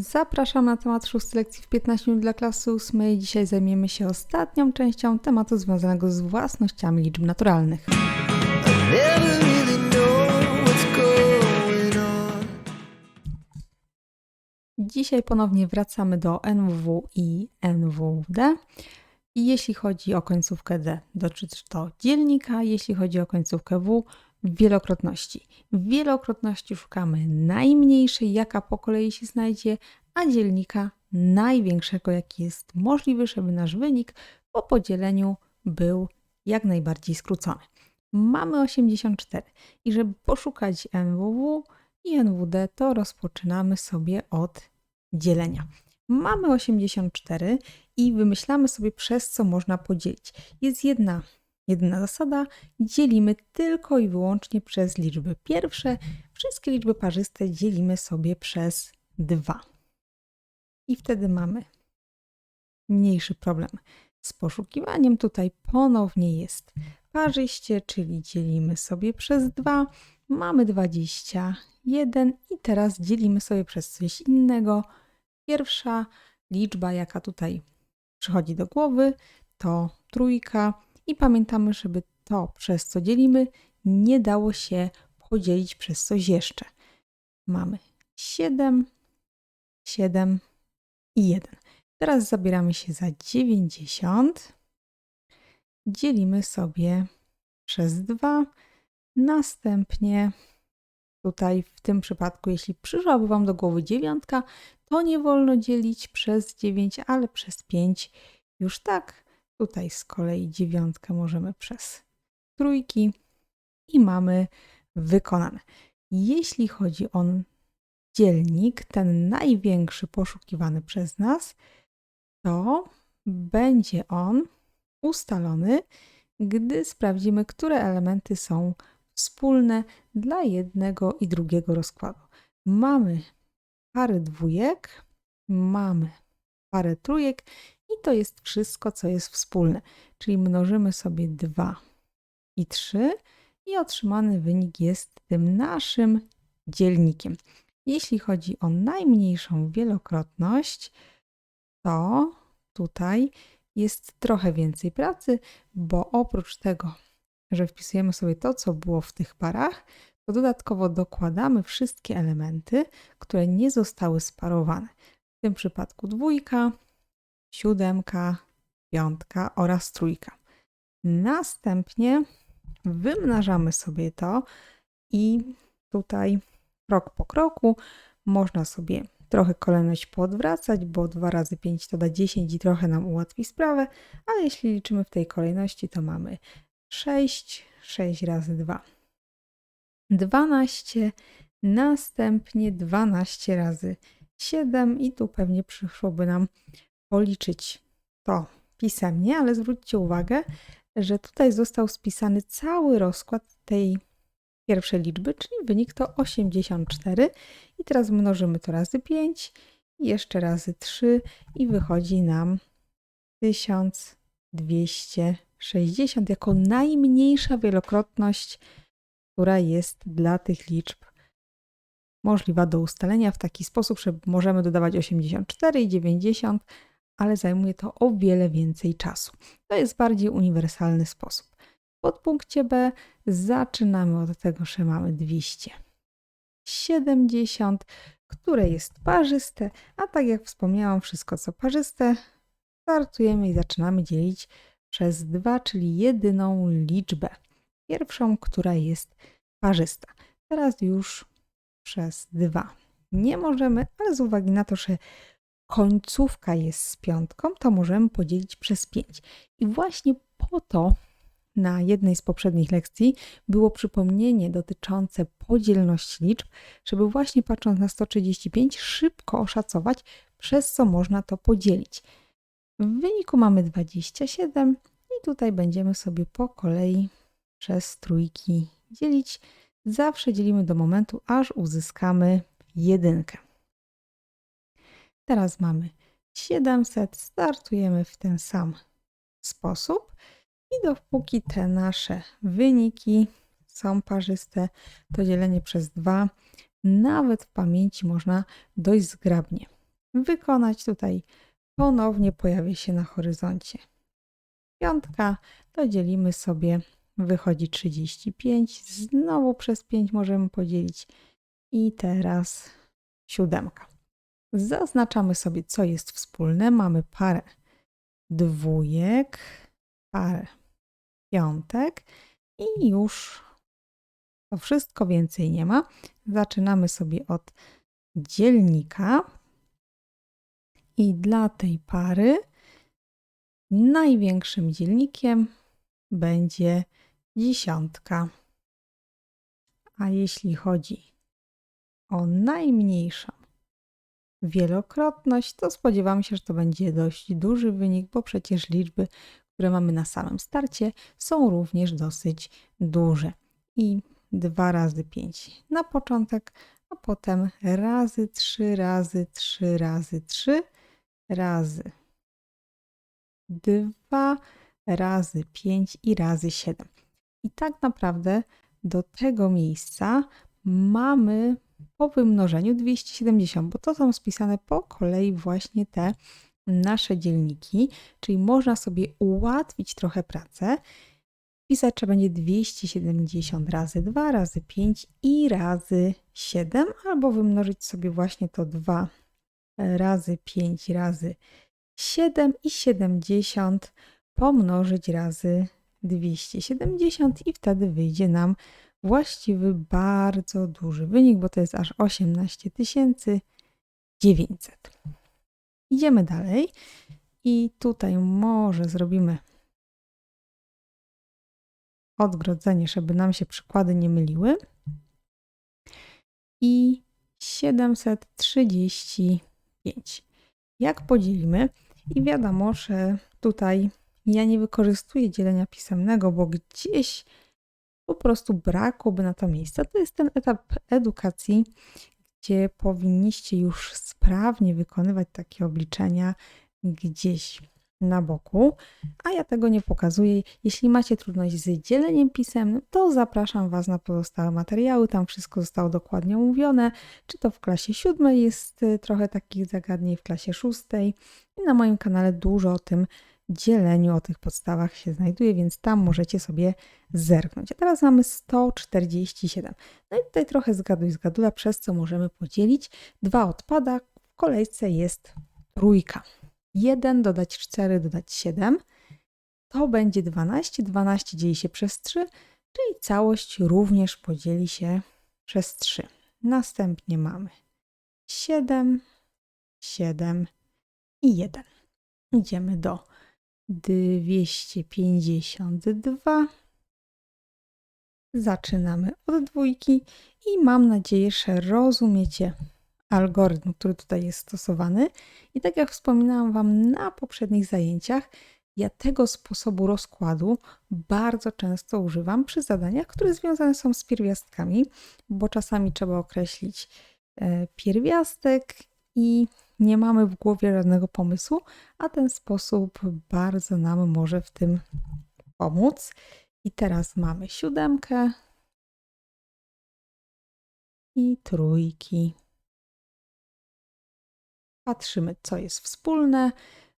Zapraszam na temat szósty lekcji w 15 minut dla klasy 8. Dzisiaj zajmiemy się ostatnią częścią tematu związanego z własnościami liczb naturalnych. Dzisiaj ponownie wracamy do NW i NWD. I jeśli chodzi o końcówkę D, dotyczy to dzielnika, jeśli chodzi o końcówkę W, wielokrotności. Wielokrotności szukamy najmniejszej, jaka po kolei się znajdzie, a dzielnika największego, jaki jest możliwy, żeby nasz wynik po podzieleniu był jak najbardziej skrócony. Mamy 84 i żeby poszukać NWW i NWD, to rozpoczynamy sobie od dzielenia. Mamy 84 i wymyślamy sobie, przez co można podzielić. Jest jedna, jedyna zasada: dzielimy tylko i wyłącznie przez liczby pierwsze. Wszystkie liczby parzyste dzielimy sobie przez 2. I wtedy mamy mniejszy problem z poszukiwaniem. Tutaj ponownie jest parzyście, czyli dzielimy sobie przez 2. Mamy 21 i teraz dzielimy sobie przez coś innego. Pierwsza liczba, jaka tutaj przychodzi do głowy, to trójka. I pamiętamy, żeby to, przez co dzielimy, nie dało się podzielić przez coś jeszcze. Mamy 7, 7 i 1. Teraz zabieramy się za 90. Dzielimy sobie przez 2. Następnie tutaj w tym przypadku, jeśli przyszłaby Wam do głowy dziewiątka, to nie wolno dzielić przez 9, ale przez 5 już tak. Tutaj z kolei dziewiątkę możemy przez trójki i mamy wykonane. Jeśli chodzi o dzielnik, ten największy poszukiwany przez nas, to będzie on ustalony, gdy sprawdzimy, które elementy są wspólne dla jednego i drugiego rozkładu. Mamy parę dwójek, mamy parę trójek to jest wszystko, co jest wspólne. Czyli mnożymy sobie 2 i 3 i otrzymany wynik jest tym naszym dzielnikiem. Jeśli chodzi o najmniejszą wielokrotność, to tutaj jest trochę więcej pracy, bo oprócz tego, że wpisujemy sobie to, co było w tych parach, to dodatkowo dokładamy wszystkie elementy, które nie zostały sparowane. W tym przypadku dwójka, siódemka, piątka oraz trójka. Następnie wymnażamy sobie to i tutaj krok po kroku można sobie trochę kolejność poodwracać, bo 2 razy 5 to da 10 i trochę nam ułatwi sprawę, ale jeśli liczymy w tej kolejności, to mamy 6, 6 razy 2. 12, następnie 12 razy 7 i tu pewnie przyszłoby nam policzyć to pisemnie, ale zwróćcie uwagę, że tutaj został spisany cały rozkład tej pierwszej liczby, czyli wynik to 84 i teraz mnożymy to razy 5 i jeszcze razy 3 i wychodzi nam 1260 jako najmniejsza wielokrotność, która jest dla tych liczb możliwa do ustalenia w taki sposób, że możemy dodawać 84 i 90, ale zajmuje to o wiele więcej czasu. To jest bardziej uniwersalny sposób. W podpunkcie B zaczynamy od tego, że mamy 270, które jest parzyste, a tak jak wspomniałam, wszystko co parzyste startujemy i zaczynamy dzielić przez 2, czyli jedyną liczbę. Pierwszą, która jest parzysta. Teraz już przez 2. Nie możemy, ale z uwagi na to, że końcówka jest z piątką, to możemy podzielić przez 5. I właśnie po to na jednej z poprzednich lekcji było przypomnienie dotyczące podzielności liczb, żeby właśnie patrząc na 135 szybko oszacować, przez co można to podzielić. W wyniku mamy 27 i tutaj będziemy sobie po kolei przez trójki dzielić. Zawsze dzielimy do momentu, aż uzyskamy jedynkę. Teraz mamy 700, startujemy w ten sam sposób i dopóki te nasze wyniki są parzyste, to dzielenie przez 2 nawet w pamięci można dość zgrabnie wykonać tutaj, ponownie pojawi się na horyzoncie. Piątka to dzielimy sobie, wychodzi 35, znowu przez 5 możemy podzielić i teraz siódemka. Zaznaczamy sobie, co jest wspólne. Mamy parę dwójek, parę piątek i już to wszystko więcej nie ma. Zaczynamy sobie od dzielnika i dla tej pary największym dzielnikiem będzie dziesiątka. A jeśli chodzi o najmniejszą wielokrotność, to spodziewam się, że to będzie dość duży wynik, bo przecież liczby, które mamy na samym starcie, są również dosyć duże. I 2 razy 5 na początek, a potem razy 3 razy 3 razy 3 razy 2 razy 5 i razy 7. I tak naprawdę do tego miejsca mamy po wymnożeniu 270, bo to są spisane po kolei właśnie te nasze dzielniki, czyli można sobie ułatwić trochę pracę. Pisać trzeba będzie 270 razy 2 razy 5 i razy 7, albo wymnożyć sobie właśnie to 2 razy 5 razy 7 i 70 pomnożyć razy 270 i wtedy wyjdzie nam właściwy bardzo duży wynik, bo to jest aż 18 900. Idziemy dalej i tutaj może zrobimy odgrodzenie, żeby nam się przykłady nie myliły. I 735. Jak podzielimy? I wiadomo, że tutaj ja nie wykorzystuję dzielenia pisemnego, bo gdzieś po prostu brakłoby na to miejsca. To jest ten etap edukacji, gdzie powinniście już sprawnie wykonywać takie obliczenia gdzieś na boku, a ja tego nie pokazuję. Jeśli macie trudność z dzieleniem pisemnym, to zapraszam Was na pozostałe materiały. Tam wszystko zostało dokładnie omówione. Czy to w klasie siódmej jest y, trochę takich zagadnień, w klasie szóstej. I na moim kanale dużo o tym dzieleniu, o tych podstawach się znajduje, więc tam możecie sobie zerknąć. A teraz mamy 147. No i tutaj trochę zgaduj zgadula, przez co możemy podzielić. Dwa odpada, w kolejce jest trójka. 1 dodać 4 dodać 7 to będzie 12. 12 dzieli się przez 3, czyli całość również podzieli się przez 3. Następnie mamy 7, 7 i 1. Idziemy do 252. Zaczynamy od dwójki i mam nadzieję, że rozumiecie algorytm, który tutaj jest stosowany. I tak jak wspominałam Wam na poprzednich zajęciach, ja tego sposobu rozkładu bardzo często używam przy zadaniach, które związane są z pierwiastkami, bo czasami trzeba określić e, pierwiastek i nie mamy w głowie żadnego pomysłu, a ten sposób bardzo nam może w tym pomóc. I teraz mamy siódemkę i trójki. Patrzymy, co jest wspólne.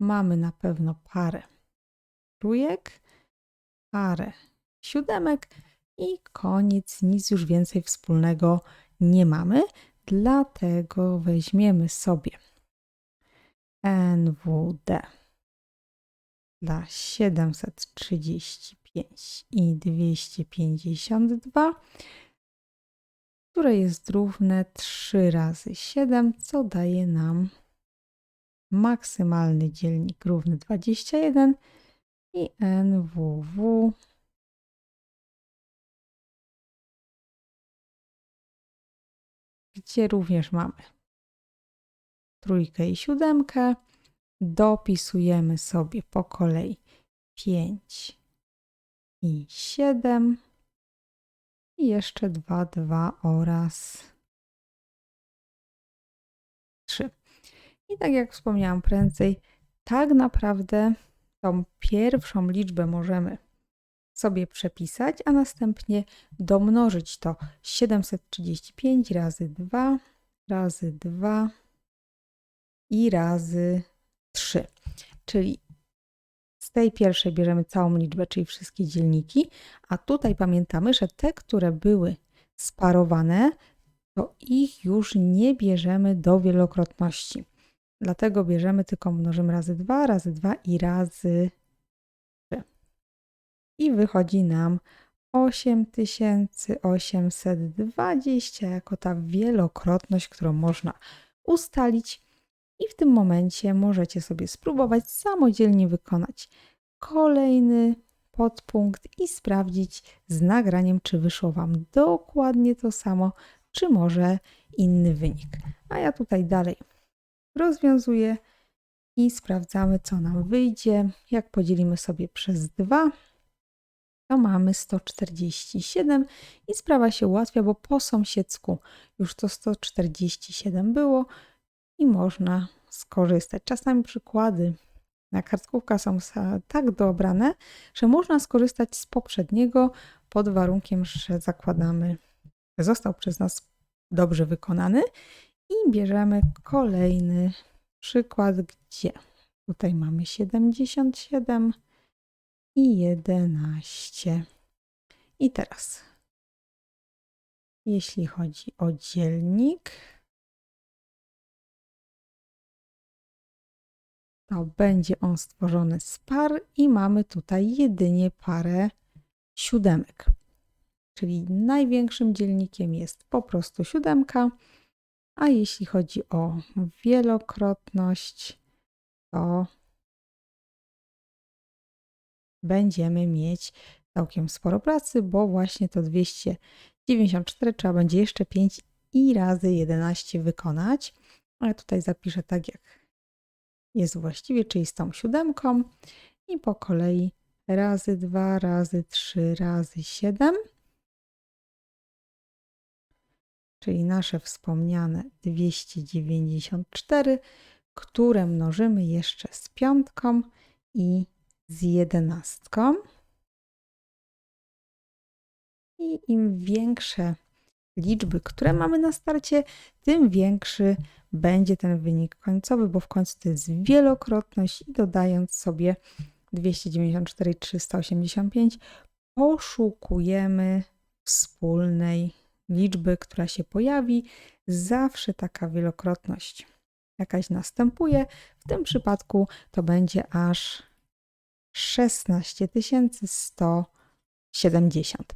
Mamy na pewno parę trójek, parę siódemek i koniec. Nic już więcej wspólnego nie mamy. Dlatego weźmiemy sobie NWD dla 735 i 252, które jest równe 3 razy 7, co daje nam maksymalny dzielnik równy 21 i NWW gdzie również mamy trójkę i siódemkę. Dopisujemy sobie po kolei 5 i 7 i jeszcze 2, 2 oraz 3. I tak jak wspomniałam prędzej, tak naprawdę tą pierwszą liczbę możemy sobie przepisać, a następnie domnożyć to 735 razy 2 razy 2 i razy 3. Czyli z tej pierwszej bierzemy całą liczbę, czyli wszystkie dzielniki, a tutaj pamiętamy, że te, które były sparowane, to ich już nie bierzemy do wielokrotności. Dlatego bierzemy tylko mnożymy razy 2, razy 2 i razy 3. I wychodzi nam 8820 jako ta wielokrotność, którą można ustalić. I w tym momencie możecie sobie spróbować samodzielnie wykonać kolejny podpunkt i sprawdzić z nagraniem, czy wyszło Wam dokładnie to samo, czy może inny wynik. A ja tutaj dalej rozwiązuję i sprawdzamy, co nam wyjdzie. Jak podzielimy sobie przez 2, to mamy 147 i sprawa się ułatwia, bo po sąsiedzku już to 147 było i można skorzystać. Czasami przykłady na kartkówkach są tak dobrane, że można skorzystać z poprzedniego pod warunkiem, że zakładamy, że został przez nas dobrze wykonany i bierzemy kolejny przykład, gdzie tutaj mamy 77 i 11. I teraz, jeśli chodzi o dzielnik, to będzie on stworzony z par i mamy tutaj jedynie parę siódemek. Czyli największym dzielnikiem jest po prostu siódemka, a jeśli chodzi o wielokrotność, to będziemy mieć całkiem sporo pracy, bo właśnie to 294 trzeba będzie jeszcze 5 i razy 11 wykonać. Ale tutaj zapiszę tak, jak jest właściwie, czyli z tą siódemką i po kolei razy 2, razy 3, razy 7. Czyli nasze wspomniane 294, które mnożymy jeszcze z piątką i z jedenastką. I im większe liczby, które mamy na starcie, tym większy będzie ten wynik końcowy, bo w końcu to jest wielokrotność i dodając sobie 294 i 385 poszukujemy wspólnej liczby, która się pojawi. Zawsze taka wielokrotność jakaś następuje. W tym przypadku to będzie aż 16 170.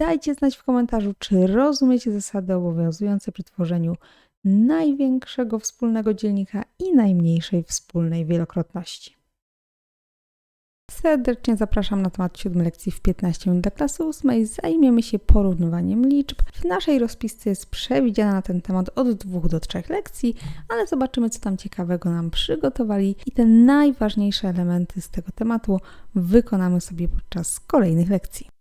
Dajcie znać w komentarzu, czy rozumiecie zasady obowiązujące przy tworzeniu największego wspólnego dzielnika i najmniejszej wspólnej wielokrotności. Serdecznie zapraszam na temat siódmej lekcji w 15 minut dla klasy 8. Zajmiemy się porównywaniem liczb. W naszej rozpisce jest przewidziana na ten temat od 2 do 3 lekcji, ale zobaczymy, co tam ciekawego nam przygotowali i te najważniejsze elementy z tego tematu wykonamy sobie podczas kolejnych lekcji.